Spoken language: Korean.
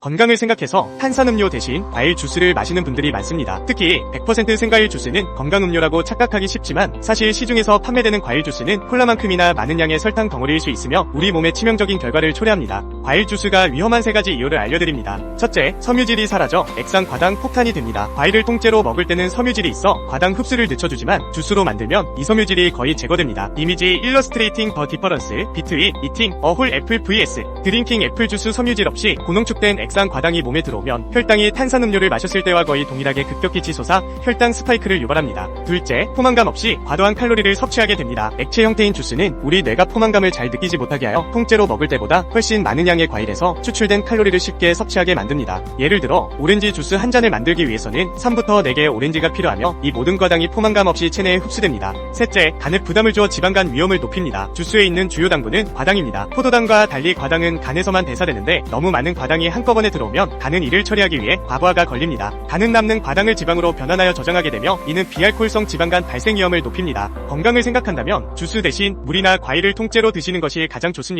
건강을 생각해서 탄산음료 대신 과일 주스를 마시는 분들이 많습니다. 특히 100% 생과일 주스는 건강음료라고 착각하기 쉽지만 사실 시중에서 판매되는 과일 주스는 콜라만큼이나 많은 양의 설탕 덩어리일 수 있으며 우리 몸에 치명적인 결과를 초래합니다. 과일 주스가 위험한 세 가지 이유를 알려드립니다. 첫째, 섬유질이 사라져 액상 과당 폭탄이 됩니다. 과일을 통째로 먹을 때는 섬유질이 있어 과당 흡수를 늦춰주지만 주스로 만들면 이 섬유질이 거의 제거됩니다. 이미지 일러스트레이팅 더 디퍼런스 비트윈 이팅 어홀 애플 vs 드링킹 애플 주스 섬유질 없이 고농축된 액상 과당이 몸에 들어오면 혈당이 탄산음료를 마셨을 때와 거의 동일하게 급격히 치솟아 혈당 스파이크를 유발합니다. 둘째, 포만감 없이 과도한 칼로리를 섭취하게 됩니다. 액체 형태인 주스는 우리 뇌가 포만감을 잘 느끼지 못하게 하여 통째로 먹을 때보다 훨씬 많은 양의 과일에서 추출된 칼로리를 쉽게 섭취하게 만듭니다. 예를 들어 오렌지 주스 한 잔을 만들기 위해서는 3부터 4개의 오렌지가 필요하며 이 모든 과당이 포만감 없이 체내에 흡수됩니다. 셋째, 간에 부담을 주어 지방간 위험을 높입니다. 주스에 있는 주요 당분은 과당입니다. 포도당과 달리 과당은 간에서만 대사되는데 너무 많은 과당이 한꺼번에 들어오면 간은 이를 처리하기 위해 과부하가 걸립니다. 간은 남는 과당을 지방으로 변환하여 저장하게 되며 이는 비알코올성 지방간 발생 위험을 높입니다. 건강을 생각한다면 주스 대신 물이나 과일을 통째로 드시는 것이 가장 좋습니다.